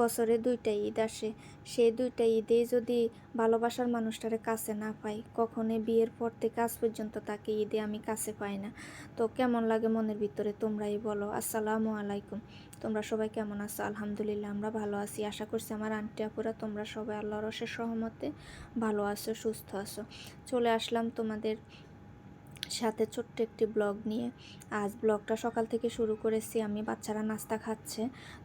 বছরে দুইটা ঈদ আসে। সেই দুইটা ঈদেই যদি ভালোবাসার মানুষটারে কাছে না পাই, কখনোই বিয়ের পর থেকে আজ পর্যন্ত তাকে ঈদে আমি কাছে পাই না। তো কেমন লাগে মনের ভিতরে তোমরাই বলো। আসসালামু আলাইকুম। তোমরা সবাই কেমন আছো? আলহামদুলিল্লাহ, আমরা ভালো আছি। আশা করছি আমার আন্টি আপুরা তোমরা সবাই আল্লাহর রসের সহমতে ভালো আছো, সুস্থ আছো। চলে আসলাম তোমাদের সাথে ছোট্ট একটি ব্লগ নিয়ে। আজ ব্লগটা সকাল থেকে শুরু করেছি। আমি বাচ্চারা নাস্তা খাচ্ছে।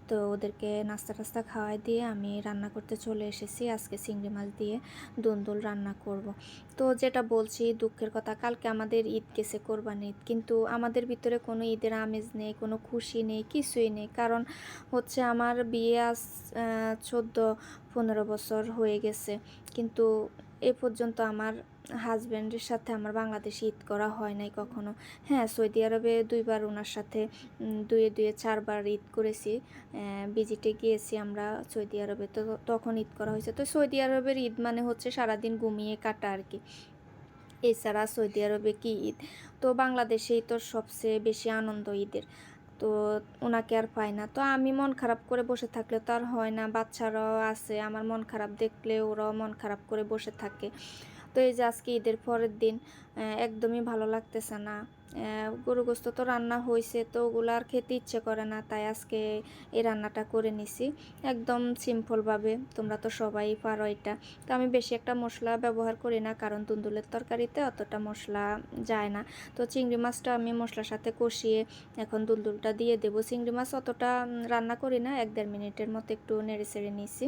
তো ওদেরকে নাস্তা টাস্তা খাওয়াই দিয়ে আমি রান্না করতে চলে এসেছি। আজকে চিংড়ি মাছ দিয়ে দুন্দুল রান্না করব। তো যেটা বলছি, দুঃখের কথা, কালকে আমাদের ঈদ গেছে, কোরবানি ঈদ। কিন্তু আমাদের ভিতরে কোনো ঈদের আমেজ নেই, কোনো খুশি নেই, কিছুই নেই। কারণ হচ্ছে আমার বিয়ে আজ চোদ্দ, পনেরো বছর হয়ে গেছে। কিন্তু এ পর্যন্ত আমার হাজব্যান্ডের সাথে আমার বাংলাদেশে ঈদ করা হয় নাই কখনো। হ্যাঁ সৌদি আরবে দুইবার ওনার সাথে দুয়ে দুয়ে চারবার ঈদ করেছি। ভিজিটে গিয়েছি আমরা সৌদি আরবে। তো তখন ঈদ করা হয়েছে। তো সৌদি আরবের ঈদ মানে হচ্ছে সারাদিন ঘুমিয়ে কাটা আর কি এছাড়া সৌদি আরবে কি ঈদ? তো বাংলাদেশেই তো সবচেয়ে বেশি আনন্দ ঈদের। তো ওনাকে আর পাই না। তো আমি মন খারাপ করে বসে থাকলে তো আর হয় না। বাচ্চারাও আছে, আমার মন খারাপ দেখলে ওরাও মন খারাপ করে বসে থাকে। তো এই যে আজকে ঈদের পরের দিন একদমই ভালো লাগতেছে না। গরু গোস্ত তো রান্না হয়েছে তো ওগুলো আর খেতে ইচ্ছে করে না, তাই আজকে এই রান্নাটা করে নিছি। একদম সিম্পলভাবে তোমরা তো সবাই পারো এটা। তো আমি বেশি একটা মশলা ব্যবহার করি না, কারণ দুন্দুলের তরকারিতে অতটা মশলা যায় না। তো চিংড়ি মাছটা আমি মশলার সাথে কষিয়ে এখন দুলদুলটা দিয়ে দেবো। চিংড়ি মাছ অতটা রান্না করি না, এক দেড় মিনিটের মতো একটু নেড়ে চেড়ে নিছি।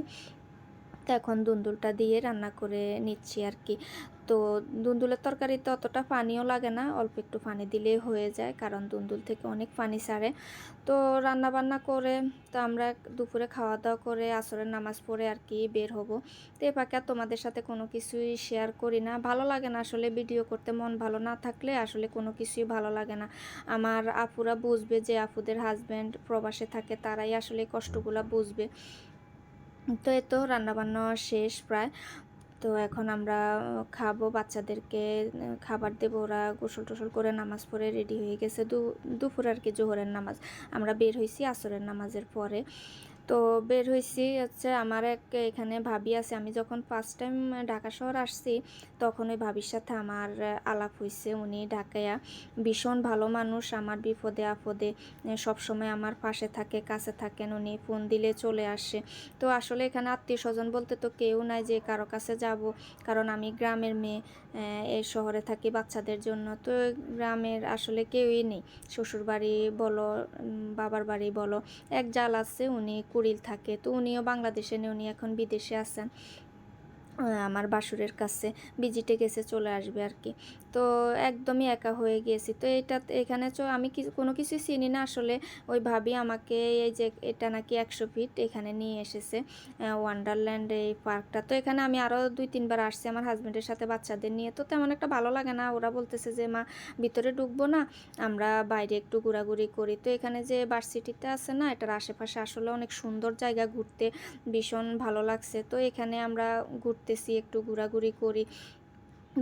তো এখন দুন্দুলটা দিয়ে রান্না করে নিচ্ছি আর কি তো দুন্দুলের তরকারিতে অতটা পানিও লাগে না, অল্প একটু পানি দিলেই হয়ে যায়, কারণ দুন্দুল থেকে অনেক পানি ছাড়ে তো রান্না বান্না করে, তো আমরা দুপুরে খাওয়া দাওয়া করে আসরের নামাজ পড়ে আর কি বের হব। তো এ পাকে আর তোমাদের সাথে কোনো কিছুই শেয়ার করি না। ভালো লাগে না আসলে ভিডিও করতে, মন ভালো না থাকলে আসলে কোনো কিছুই ভালো লাগে না। আমার আপুরা বুঝবে যে আপুদের হাজব্যান্ড প্রবাসে থাকে, তারাই আসলে কষ্টগুলো বুঝবে। তো এ তো রান্নাবান্না শেষ প্রায়। তো এখন আমরা খাব বাচ্চাদেরকে, খাবার দেবো ওরা গোসল টোসল করে নামাজ পড়ে রেডি হয়ে গেছে। দু, দুপুর আর কি জোহরের নামাজ। আমরা বের হয়েছি আসরের নামাজের পরে। তো বের হয়েছি হচ্ছে আমার এক এখানে ভাবি আছে। আমি যখন ফার্স্ট টাইম ঢাকা শহর আসছি, তখন ওই ভাবির সাথে আমার আলাপ হয়েছে উনি ঢাকায়া ভীষণ ভালো মানুষ, আমার বিপদে আপদে সবসময় আমার পাশে থাকে, কাছে থাকেন। উনি ফোন দিলে চলে আসে। তো আসলে এখানে আত্মীয় স্বজন বলতে তো কেউ নাই যে কারও কাছে যাব, কারণ আমি গ্রামের মেয়ে এই শহরে থাকি বাচ্চাদের জন্য। তো গ্রামের আসলে কেউই নেই। শ্বশুর বাড়ি বলো বাবার বাড়ি বলো, এক জাল আছে। উনি কুড়িল থাকে, তো উনিও বাংলাদেশে নেই, উনি এখন বিদেশে আছেন। আমার বাসুরের কাছে ভিজিটে গেছে, চলে আসবে আর কি। তো একদমই একা হয়ে গিয়েছি তো এটা এখানে তো আমি কিছু, কোনো কিছুই চিনি না আসলে। ওই ভাবি আমাকে এই যে এটা নাকি একশো ফিট এখানে নিয়ে এসেছে ওয়ান্ডারল্যান্ড এই পার্কটা। তো এখানে আমি আরও দুই, তিনবার আসছি আমার হাজব্যান্ডের সাথে বাচ্চাদের নিয়ে। তো তেমন একটা ভালো লাগে না। ওরা বলতেছে যে, মা, ভিতরে ঢুকবো না, আমরা বাইরে একটু ঘোরাঘুরি করি। তো এখানে যে ভার্সিটিতে আছে না, এটার আশেপাশে আসলে অনেক সুন্দর জায়গা ঘুরতে ভীষণ ভালো লাগছে। তো এখানে আমরা ঘুরতেছি, একটু ঘোরাঘুরি করি।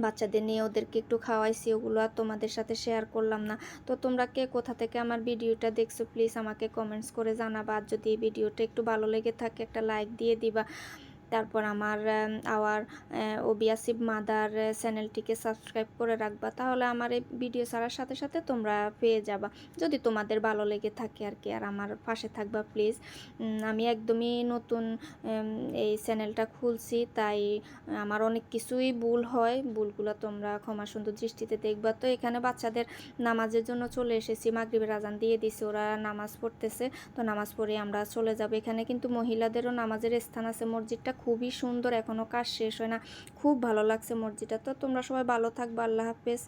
বাচ্চাদের নিয়ে ওদেরকে একটু খাওয়াইছি, ওগুলো আর তোমাদের সাথে শেয়ার করলাম না। তো তোমরা কে, কোথা থেকে আমার ভিডিওটা দেখছ? প্লিজ আমাকে কমেন্টস করে জানাবা। আর যদি এই ভিডিওটা একটু ভালো লেগে থাকে, একটা লাইক দিয়ে দিবা। তারপর আমার আওয়ার ওবিয়াসিভ মাদার চ্যানেলটিকে সাবস্ক্রাইব করে রাখবা। তাহলে আমার এই ভিডিও ছাড়ার সাথে সাথে তোমরা পেয়ে যাবা। যদি তোমাদের ভালো লেগে থাকে আর কি, আর আমার পাশে থাকবা প্লিজ। আমি একদমই নতুন এই চ্যানেলটা খুলছি, তাই আমার অনেক কিছুই ভুল হয়। ভুলগুলো তোমরা ক্ষমা সুন্দর দৃষ্টিতে দেখবা। তো এখানে বাচ্চাদের নামাজের জন্য চলে এসেছি। মাগরিবের আজান দিয়ে দিছি, ওরা নামাজ পড়তেছে। তো নামাজ পড়ে আমরা চলে যাব। এখানে কিন্তু মহিলাদেরও নামাজের স্থান আছে। মসজিদটা খুবই সুন্দর এখনও কাজ শেষ হয় না। খুব ভালো লাগছে মসজিদটা। তো তোমরা সবাই ভালো থাকবা, আল্লাহ হাফেজ।